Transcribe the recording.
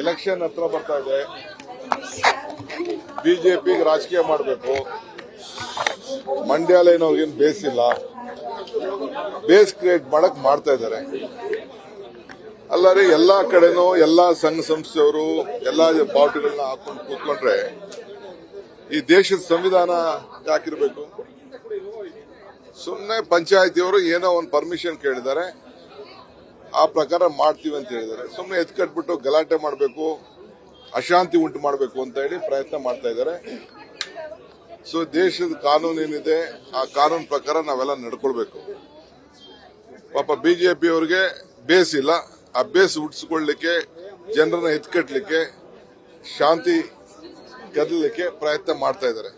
Election ಹತ್ರ ಬರ್ತಾ ಇದೆ. ಬಿಜೆಪಿಗೆ ರಾಜಕೀಯ ಮಾಡಬೇಕು. ಮಂಡ್ಯ ಲೈನ್ ಅವ್ರಿಗೇನು ಬೇಸಿಲ್ಲ. ಬೇಸ್ ಕ್ರಿಯೇಟ್ ಮಾಡಕ್ ಮಾಡ್ತಾ ಇದ್ದಾರೆ. ಅಲ್ಲರಿ ಎಲ್ಲಾ ಕಡೆನೂ ಎಲ್ಲಾ ಸಂಘ ಸಂಸ್ಥೆಯವರು ಎಲ್ಲಾ ಬಾವುಟಗಳನ್ನ ಹಾಕೊಂಡು ಕೂತ್ಕೊಂಡ್ರೆ ಈ ದೇಶದ ಸಂವಿಧಾನ ಯಾಕಿರ್ಬೇಕು? ಸುಮ್ಮನೆ ಪಂಚಾಯತಿಯವರು ಏನೋ ಒಂದು ಪರ್ಮಿಷನ್ ಕೇಳಿದ್ದಾರೆ. ಆ ಪ್ರಕಾರ ಮಾಡ್ತೀವಿ ಅಂತ ಹೇಳಿದ್ದಾರೆ. ಸುಮ್ಮನೆ ಎತ್ಕಟ್ಬಿಟ್ಟು ಗಲಾಟೆ ಮಾಡಬೇಕು, ಅಶಾಂತಿ ಉಂಟು ಮಾಡಬೇಕು ಅಂತ ಹೇಳಿ ಪ್ರಯತ್ನ ಮಾಡ್ತಾ ಇದ್ದಾರೆ. ಸೊ ದೇಶದ ಕಾನೂನು ಏನಿದೆ, ಆ ಕಾನೂನು ಪ್ರಕಾರ ನಾವೆಲ್ಲ ನಡ್ಕೊಳ್ಬೇಕು. ಪಾಪ ಬಿಜೆಪಿ ಅವರಿಗೆ ಬೇಸ್ ಇಲ್ಲ. ಆ ಬೇಸ್ ಹುಟ್ಟಿಸ್ಕೊಳ್ಲಿಕ್ಕೆ ಜನರನ್ನ ಎತ್ಕಟ್ಲಿಕ್ಕೆ ಶಾಂತಿ ಕದಲಿಕ್ಕೆ ಪ್ರಯತ್ನ ಮಾಡ್ತಾ ಇದ್ದಾರೆ.